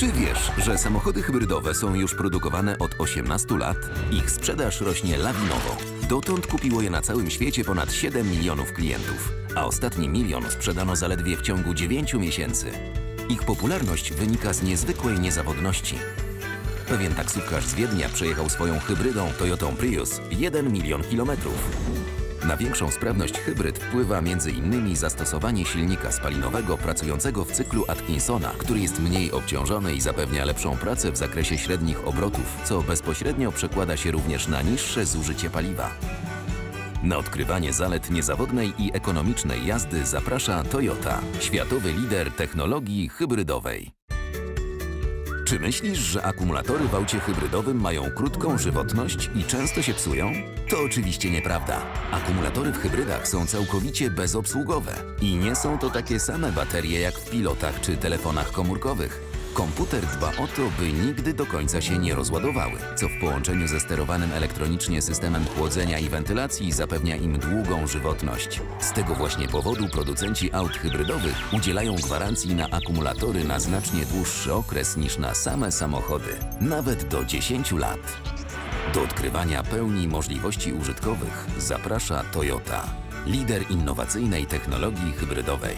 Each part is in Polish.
Czy wiesz, że samochody hybrydowe są już produkowane od 18 lat? Ich sprzedaż rośnie lawinowo. Dotąd kupiło je na całym świecie ponad 7 milionów klientów, a ostatni milion sprzedano zaledwie w ciągu 9 miesięcy. Ich popularność wynika z niezwykłej niezawodności. Pewien taksówkarz z Wiednia przejechał swoją hybrydą Toyotą Prius 1 milion kilometrów. Na większą sprawność hybryd wpływa m.in. zastosowanie silnika spalinowego pracującego w cyklu Atkinsona, który jest mniej obciążony i zapewnia lepszą pracę w zakresie średnich obrotów, co bezpośrednio przekłada się również na niższe zużycie paliwa. Na odkrywanie zalet niezawodnej i ekonomicznej jazdy zaprasza Toyota, światowy lider technologii hybrydowej. Czy myślisz, że akumulatory w aucie hybrydowym mają krótką żywotność i często się psują? To oczywiście nieprawda. Akumulatory w hybrydach są całkowicie bezobsługowe i nie są to takie same baterie jak w pilotach czy telefonach komórkowych. Komputer dba o to, by nigdy do końca się nie rozładowały, co w połączeniu ze sterowanym elektronicznie systemem chłodzenia i wentylacji zapewnia im długą żywotność. Z tego właśnie powodu producenci aut hybrydowych udzielają gwarancji na akumulatory na znacznie dłuższy okres niż na same samochody, nawet do 10 lat. Do odkrywania pełni możliwości użytkowych zaprasza Toyota, lider innowacyjnej technologii hybrydowej.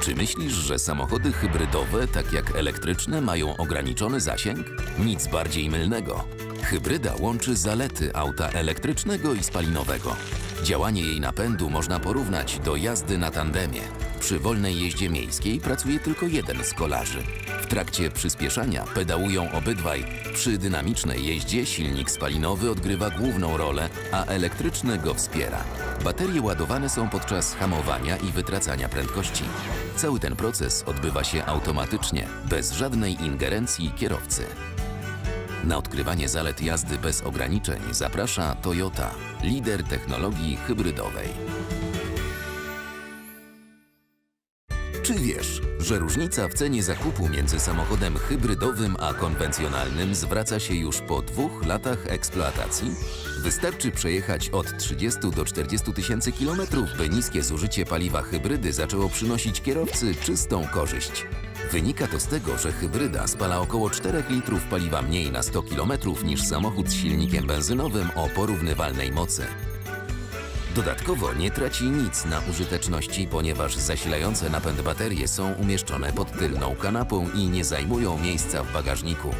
Czy myślisz, że samochody hybrydowe, tak jak elektryczne, mają ograniczony zasięg? Nic bardziej mylnego. Hybryda łączy zalety auta elektrycznego i spalinowego. Działanie jej napędu można porównać do jazdy na tandemie. Przy wolnej jeździe miejskiej pracuje tylko jeden z kolarzy. Trakcie przyspieszania pedałują obydwaj. Przy dynamicznej jeździe silnik spalinowy odgrywa główną rolę, a elektryczny go wspiera. Baterie ładowane są podczas hamowania i wytracania prędkości. Cały ten proces odbywa się automatycznie, bez żadnej ingerencji kierowcy. Na odkrywanie zalet jazdy bez ograniczeń zaprasza Toyota, lider technologii hybrydowej. Czy wiesz, że różnica w cenie zakupu między samochodem hybrydowym a konwencjonalnym zwraca się już po dwóch latach eksploatacji? Wystarczy przejechać od 30 do 40 tysięcy kilometrów, by niskie zużycie paliwa hybrydy zaczęło przynosić kierowcy czystą korzyść. Wynika to z tego, że hybryda spala około 4 litrów paliwa mniej na 100 km niż samochód z silnikiem benzynowym o porównywalnej mocy. Dodatkowo nie traci nic na użyteczności, ponieważ zasilające napęd baterie są umieszczone pod tylną kanapą i nie zajmują miejsca w bagażniku.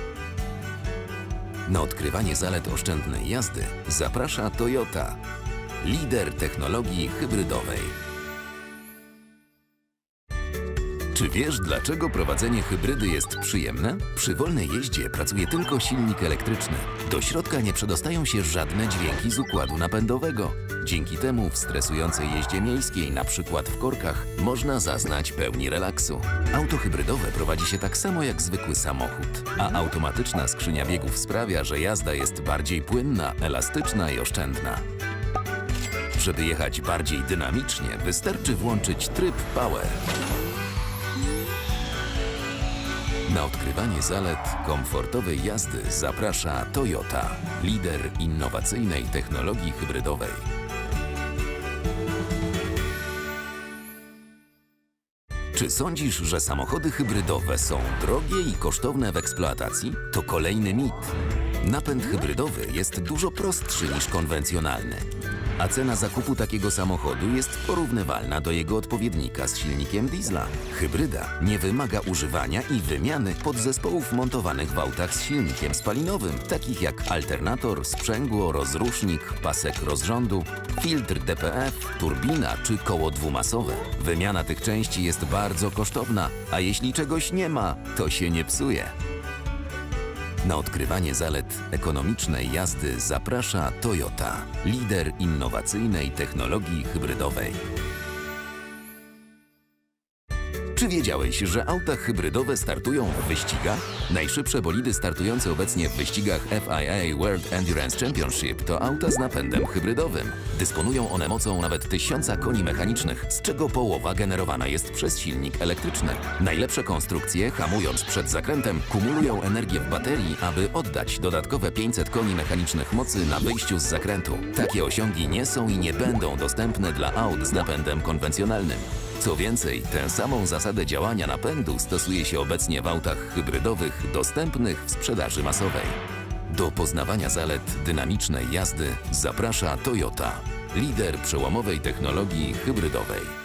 Na odkrywanie zalet oszczędnej jazdy zaprasza Toyota, lider technologii hybrydowej. Czy wiesz, dlaczego prowadzenie hybrydy jest przyjemne? Przy wolnej jeździe pracuje tylko silnik elektryczny. Do środka nie przedostają się żadne dźwięki z układu napędowego. Dzięki temu w stresującej jeździe miejskiej, na przykład w korkach, można zaznać pełni relaksu. Auto hybrydowe prowadzi się tak samo jak zwykły samochód, a automatyczna skrzynia biegów sprawia, że jazda jest bardziej płynna, elastyczna i oszczędna. Żeby jechać bardziej dynamicznie, wystarczy włączyć tryb Power. Na odkrywanie zalet komfortowej jazdy zaprasza Toyota, lider innowacyjnej technologii hybrydowej. Czy sądzisz, że samochody hybrydowe są drogie i kosztowne w eksploatacji? To kolejny mit. Napęd hybrydowy jest dużo prostszy niż konwencjonalny, a cena zakupu takiego samochodu jest porównywalna do jego odpowiednika z silnikiem diesla. Hybryda nie wymaga używania i wymiany podzespołów montowanych w autach z silnikiem spalinowym, takich jak alternator, sprzęgło, rozrusznik, pasek rozrządu, filtr DPF, turbina czy koło dwumasowe. Wymiana tych części jest bardzo kosztowna, a jeśli czegoś nie ma, to się nie psuje. Na odkrywanie zalet ekonomicznej jazdy zaprasza Toyota, lider innowacyjnej technologii hybrydowej. Czy wiedziałeś, że auta hybrydowe startują w wyścigach? Najszybsze bolidy startujące obecnie w wyścigach FIA World Endurance Championship to auta z napędem hybrydowym. Dysponują one mocą nawet 1000 koni mechanicznych, z czego połowa generowana jest przez silnik elektryczny. Najlepsze konstrukcje, hamując przed zakrętem, kumulują energię w baterii, aby oddać dodatkowe 500 koni mechanicznych mocy na wyjściu z zakrętu. Takie osiągi nie są i nie będą dostępne dla aut z napędem konwencjonalnym. Co więcej, tę samą zasadę działania napędu stosuje się obecnie w autach hybrydowych dostępnych w sprzedaży masowej. Do poznawania zalet dynamicznej jazdy zaprasza Toyota, lider przełomowej technologii hybrydowej.